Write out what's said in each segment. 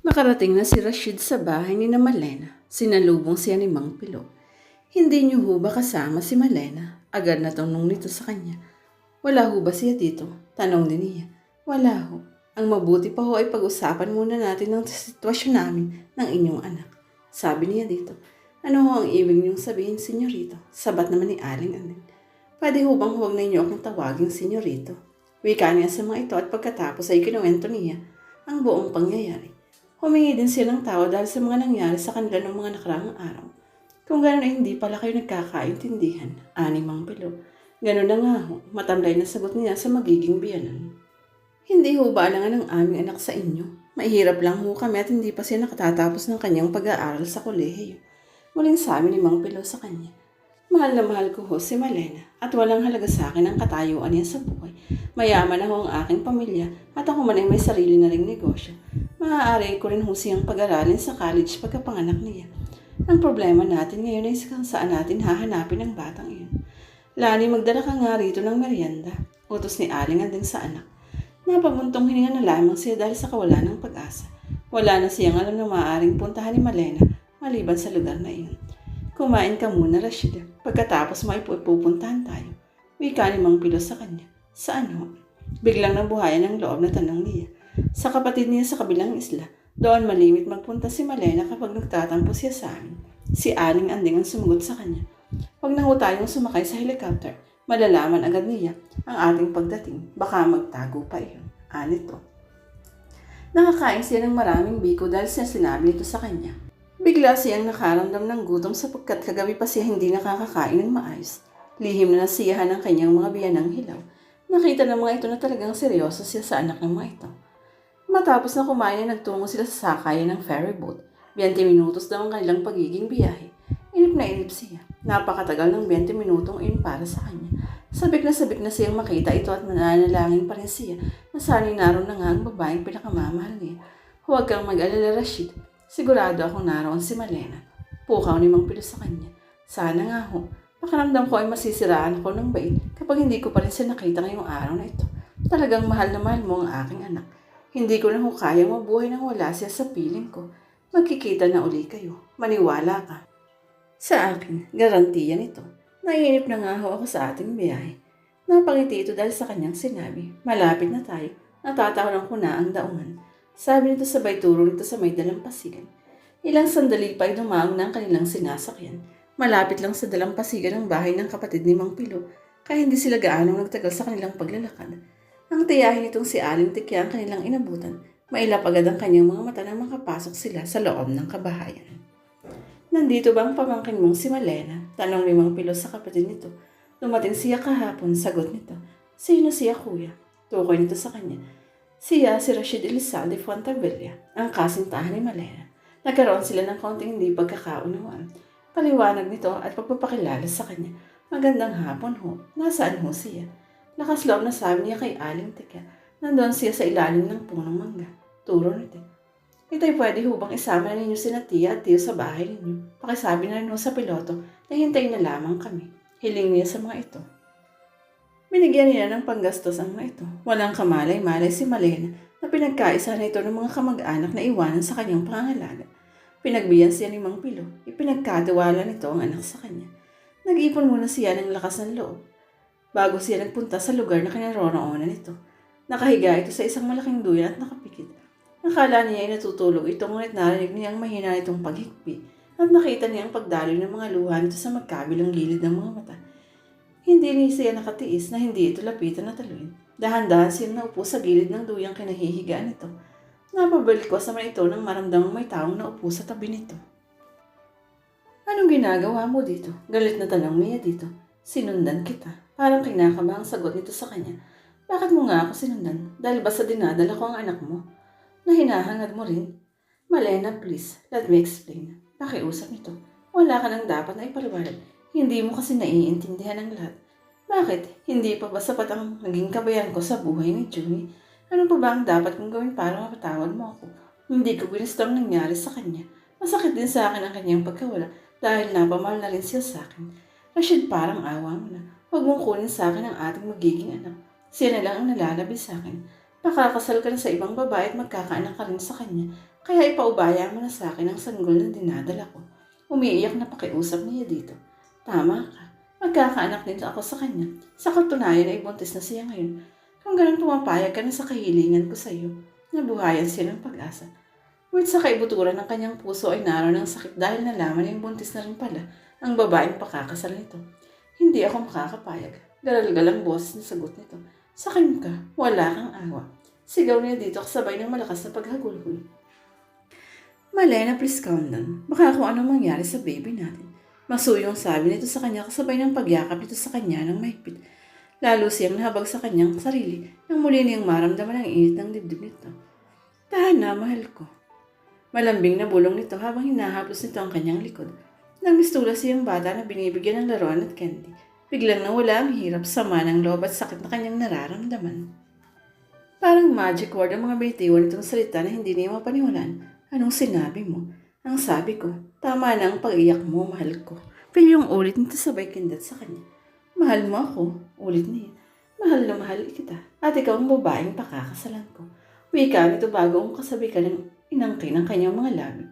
Nakarating na si Rashid sa bahay ni na Malena. Sinalubong siya ni Mang Pilo. Hindi niyo ho ba kasama si Malena? Agad na tanong nito sa kanya. Wala ho ba siya dito? Tanong din niya. Wala ho. Ang mabuti pa ho ay pag-usapan muna natin ang sitwasyon namin ng inyong anak. Sabi niya dito. Ano ho ang ibig niyong sabihin, senyorito? Sabat naman ni Aling Andin. Pwede ho bang huwag na inyo akong tawaging senyorito? Wika niya sa mga ito at pagkatapos ay kinuwento niya ang buong pangyayari. Humingi din siya ng tawa dahil sa mga nangyari sa kanila noong mga nakaraang araw. Kung gano'n ay hindi pala kayo nagkakaintindihan, ani Mang Pilo. Gano'n na nga ho, matamlay na sagot niya sa magiging biyanan. Hindi ho ba alangan ng aming anak sa inyo? Mahirap lang ho kami at hindi pa siya nakatatapos ng kanyang pag-aaral sa kolehiyo. Muling sabi ni Mang Pilo sa kanya. Mahal na mahal ko ho si Malena at walang halaga sa akin ang katayuan niya sa buhay. Mayaman na ho ang aking pamilya at ako man ay may sarili na ring negosyo. Maaari ko rin siyang pag-aralin sa college pagkapanganak niya. Ang problema natin ngayon ay saan natin hahanapin ang batang iyon. Lani, magdala ka nga rito ng merienda. Utos ni Aling Anding sa anak. Napabuntong hininga na lamang siya dahil sa kawalan ng pag-asa. Wala na siyang alam na maaaring puntahan ni Malena maliban sa lugar na iyon. Kumain ka muna, Rashid. Pagkatapos mo ay pupuntahan tayo. Wika ni Mang Pilo sa kanya. Saan ho? Biglang nabuhayan ng loob na tanong niya. Sa kapatid niya sa kabilang isla, doon malimit magpunta si Malena kapag nagtatampo siya sa amin. Si Aling Anding ang sumagot sa kanya. Huwag na ho tayong sumakay sa helicopter. Malalaman agad niya ang ating pagdating. Baka magtago pa iyon. Anito. Nakakain siya ng maraming biko dahil siya sinabi nito sa kanya. Bigla siyang nakaramdam ng gutom sapagkat kagabi pa siya hindi nakakakain ng maayos. Lihim na nasiyahan ng kanyang mga biyanang hilaw. Nakita ng mga ito na talagang seryoso siya sa anak ng mga ito. Matapos na kumain ay nagtungo sila sa sakayan ng ferry boat. 20 minutos daw ang kanilang pagiging biyahe. Inip na inip siya. Napakatagal ng 20 minutong iyon para sa kanya. Sabik na sabik na siyang makita ito at mananalangin pa rin siya na sana'y naroon na nga ang babaeng pinakamamahal niya. Huwag kang mag-alala, Rashid. Sigurado akong naroon si Malena. Pukaw ni Mang Pilo sa kanya. Sana nga ho. Pakaramdam ko ay masisiraan ako ng bait kapag hindi ko pa rin siya nakita ngayong araw na ito. Talagang mahal na mahal mo ang aking anak. Hindi ko na ho kayang mabuhay nang wala siya sa piling ko. Magkikita na uli kayo. Maniwala ka. Sa akin, garantiya nito. Naiinip na nga ho ako sa ating biyahe. Napangiti ito dahil sa kanyang sinabi. Malapit na tayo. Natatawanan ko na ang daungan. Sabi nito sabay turo nito sa may dalampasigan. Ilang sandali pa ay dumaong na ang kanilang sinasakyan. Malapit lang sa dalampasigan ang bahay ng kapatid ni Mang Pilo, kaya hindi sila gaanong nagtagal sa kanilang paglalakad. Ang tiyahin nitong si Aling Tikya ang kanilang inabutan. Mailap agad ang kanyang mga mata nang makapasok sila sa loob ng kabahayan. Nandito ba ang pamangkin mong si Malena? Tanong ni Mang Pilo sa kapatid nito. Dumating siya kahapon, sagot nito. Sino siya kuya? Tukoy nito sa kanya. Siya si Rashid Elizalde Fuentavilla, ang kasintahan ni Malena. Nagkaroon sila ng konting hindi pagkakaunawaan. Paliwanag nito at pagpapakilala sa kanya. Magandang hapon ho. Nasaan ho siya? Lakas loob na sabi niya kay Aling Tika. Nandun siya sa ilalim ng punong mangga. Turo nito. Ito'y pwede ho bang isama na ninyo si Tia at Tiyo sa bahay ninyo? Pakisabi na rin sa piloto na hintayin na lamang kami. Hiling niya sa mga ito. Binigyan niya ng panggastos ang mga ito. Walang kamalay-malay si Malena na pinagkaisa na ito ng mga kamag-anak na iwanan sa kanyang pangangalaga. Pinagbiyan siya ni Mang Pilo. Ipinagkatiwala nito ang anak sa kanya. Nag-ipon muna siya ng lakas ng loob. Bago siya nagpunta sa lugar na kinaroroonan nito. Nakahiga ito sa isang malaking duyan at nakapikit. Nakala niya ay natutulog ito ngunit narinig niya ang mahina nitong paghikpi at nakita niya ang pagdaloy ng mga luha nito sa magkabilang gilid ng mga mata. Hindi niya siya nakatiis na hindi ito lapitan na taluin. Dahan-dahan siyang naupo sa gilid ng duyang kinahihigaan nito. Napabalik ko sa man ito nang maramdamang may taong naupo sa tabi nito. Anong ginagawa mo dito? Galit na tanong niya dito. Sinundan kita. Parang kinakabang sagot nito sa kanya. Bakit mo nga ako sinundan? Dahil ba sa dinadala ko ang anak mo? Na hinahangad mo rin? Malena, please, let me explain. Pakiusap nito. Wala ka nang dapat na ipaliwanag. Hindi mo kasi naiintindihan ang lahat. Bakit? Hindi pa ba sapat ang naging kabayan ko sa buhay ni Juni? Ano pa ba ang dapat kong gawin para mapatawad mo ako? Hindi ko ginusto ang nangyari sa kanya. Masakit din sa akin ang kanyang pagkawala dahil napamahal na rin siya sa akin. Rashid, parang awa mo na. Huwag mong kunin sa akin ang ating magiging anak. Siya na lang ang nalalabi sa akin. Pakakasal ka na sa ibang babae at magkakaanak ka rin sa kanya. Kaya ipaubaya mo na sa akin ang sanggol na dinadala ko. Umiiyak na pakiusap niya dito. Tama ka. Magkakaanak din ako sa kanya. Sa katunayan ay buntis na siya ngayon. Kung ganun pumapayag ka na sa kahilingan ko sa iyo, nabuhayan siya ng pag-asa. Ngunit sa kaibuturan ng kanyang puso ay naroon ng sakit dahil nalaman niyang buntis na rin pala ang babaeng pakakasal nito. Hindi ako makakapayag. Garalgal ang boses na sagot nito. Sa akin ka, wala kang awa. Sigaw niya dito kasabay ng malakas na paghagulhol. Malena, please calm down. Baka kung anong mangyari sa baby natin. Masuyong sabi nito sa kanya kasabay ng pagyakap nito sa kanya ng mahigpit. Lalo siyang nahabag sa kanyang sarili nang muli niyang maramdaman ang init ng dibdib nito. Tahan na, mahal ko. Malambing na bulong nito habang hinahaplos nito ang kanyang likod. Nang mistula siyang bata na binibigyan ng laruan at candy. Biglang nawala ang hirap, sama ng loob at sakit na kanyang nararamdaman. Parang magic word ang mga bitiwan nitong salita na hindi niya mapaniwalaan. Anong sinabi mo? Ang sabi ko, tama na ang pag-iyak mo, mahal ko. Pero yung ulit nito sabay kindat sa kanya. Mahal mo ako, ulit niya. Mahal na mahal kita. At ikaw ang babaeng pakakasalan ko. Wika nito bago ang kasabi ka ng inangkin ng kanyang mga labi.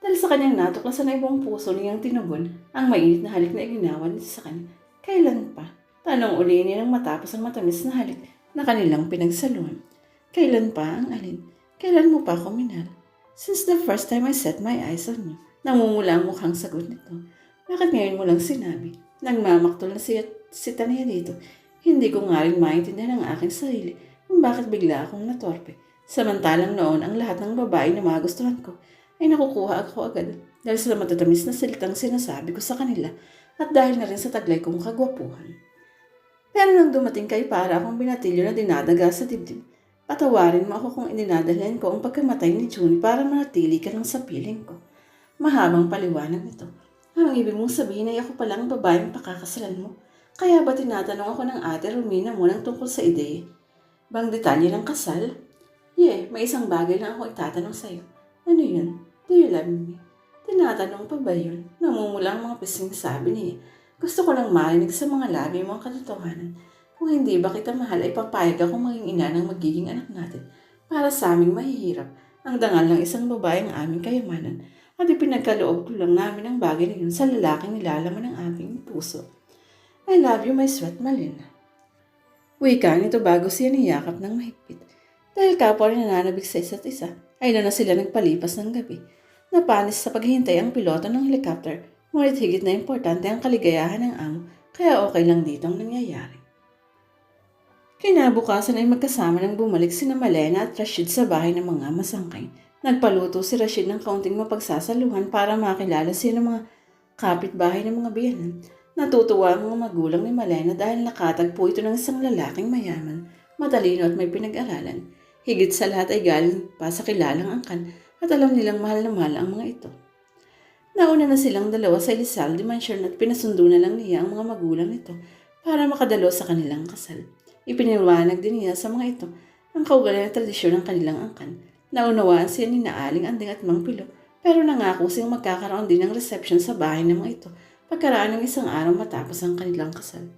Dahil sa kanyang natuklasan na ibang puso niyang tinugon ang mainit na halik na iginawan sa kanya. Kailan pa? Tanong uli niya nang matapos ang matamis na halik na kanilang pinagsaluhan. Kailan pa ang alin? Kailan mo pa ako minahal? Since the first time I set my eyes on you. Namumula ang mukhang sagot nito. Bakit ngayon mo lang sinabi? Nagmamaktol na siya, si Tania dito. Hindi ko nga rin maintindihan ang aking sarili kung bakit bigla akong natorpe. Samantalang noon ang lahat ng babae na magustuhan ko ay nakukuha ako agad dahil sa matatamis na salitang sinasabi ko sa kanila at dahil na rin sa taglay kong kagwapuhan. Pero nang dumating kay para akong binatilyo na dinadaga sa dibdib, patawarin mo ako kung ininadalhan ko ang pagkamatay ni Juni para manatili ka lang sa piling ko. Mahabang paliwanag nito. Ang ibig mong sabihin ay ako palang babaeng pakakasalan mo. Kaya ba tinatanong ako ng ate Romina mo ng tungkol sa ideya? Bang detalye ng kasal? Yeah, may isang bagay lang ako itatanong sa'yo. Ano yun? Do you love me? Tinatanong pa ba yun? Namumula ang mga pising sabi niya. Gusto ko lang marinig sa mga labi mo ang katotohanan. Kung hindi ba kita mahal ay papayag ako maging ina ng magiging anak natin. Para sa aming mahihirap, ang dangal ng isang babae ang aming kayamanan at ipinagkaloob ko lang namin ang bagay na yun sa lalaking nilalaman ng aming puso. I love you, my sweet Malina. Wika nito bago siya niyakap ng mahigpit. Dahil kapwa nananabig sa isa't isa, ay na na sila nagpalipas ng gabi. Napanis sa paghihintay ang piloto ng helicopter, ngunit higit na importante ang kaligayahan ng amo, kaya okay lang dito ang nangyayari. Kinabukasan ay magkasama nang bumalik sina Malena at Rashid sa bahay ng mga masangkay. Nagpaluto si Rashid ng kaunting mapagsasaluhan para makilala siya ng mga kapitbahay ng mga biyanan. Natutuwa ang mga magulang ni Malena dahil nakatagpo ito ng isang lalaking mayaman, matalino at may pinag-aralan. Higit sa lahat ay galing pa sa kilalang angkan at alam nilang mahal na mahal ang mga ito. Nauna na silang dalawa sa Elizalde Mansion at pinasundo na lang niya ang mga magulang nito para makadalo sa kanilang kasal. Ipiniliwanag din niya sa mga ito ang kaugaling na tradisyon ng kanilang angkan. Naunawaan siya ni Naaling Anding at Mang Pilo pero nangako siyang magkakaroon din ng reception sa bahay ng mga ito pagkaraan ng isang araw matapos ang kanilang kasal.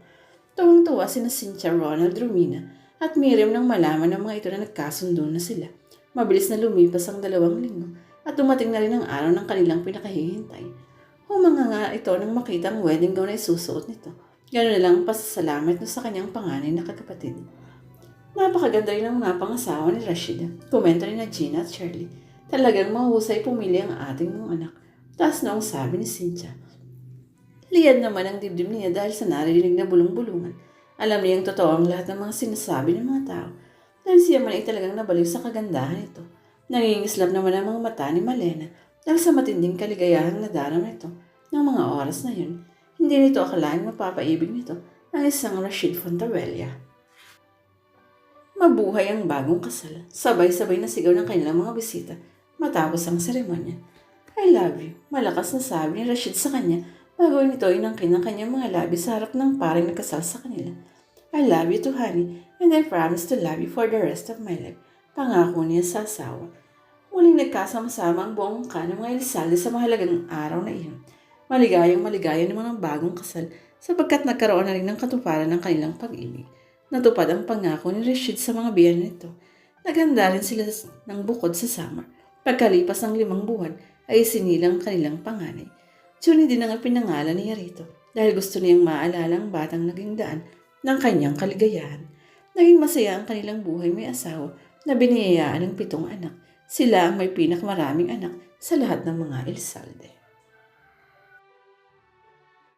Tuwang-tuwa sina Cynthia Ronald Romina at Miriam nang malaman ng mga ito na nagkasundo na sila. Mabilis na lumipas ang dalawang linggo at dumating na rin ang araw ng kanilang pinakahihintay. Humanga nga ito nang makita ang wedding gown na isusuot nito. Ganoon na lang ang pasasalamat na sa kanyang panganay na kagapatid. Napakaganda rin ang napangasawa ni Rashida. Komento ni na Gina at Shirley. Talagang mahusay pumili ang ating mga anak. Taas na ang sabi ni Cynthia. Liyad naman ang dibdib niya dahil sa narinig na bulong-bulungan. Alam niyang totoo ang lahat ng mga sinasabi ng mga tao. Dahil siya man ay talagang nabaliw sa kagandahan nito. Nangingislap naman ang mga mata ni Malena dahil sa matinding kaligayahang nadarama nito ng mga oras na yun. Hindi nito akalain mapapaibig nito ang isang Rashid Fontavella. Mabuhay ang bagong kasal. Sabay-sabay na sigaw ng kanilang mga bisita matapos ang seremonya. I love you. Malakas na sabi ni Rashid sa kanya bago nito inangkin ang kanyang mga labi sa harap ng paring nakasal sa kanila. I love you too, honey, and I promise to love you for the rest of my life. Pangako niya sa asawa. Muling nagkasama-sama ang buong ka ng mga Elizalde sa mahalagang araw na iyon. Maligayang maligaya naman ang bagong kasal sapagkat nagkaroon na rin ng katuparan ng kanilang pag-ibig. Natupad ang pangako ni Rashid sa mga biyan nito. Naganda rin sila ng bukod sa summer. Pagkalipas ng limang buwan ay sinilang kanilang panganay. Juni din ang pinangalan niya rito dahil gusto niyang maalala ang batang naging daan ng kanyang kaligayahan. Naging masaya ang kanilang buhay may asawa na biniyayaan ng pitong anak. Sila ang may pinakmaraming anak sa lahat ng mga Elsalde.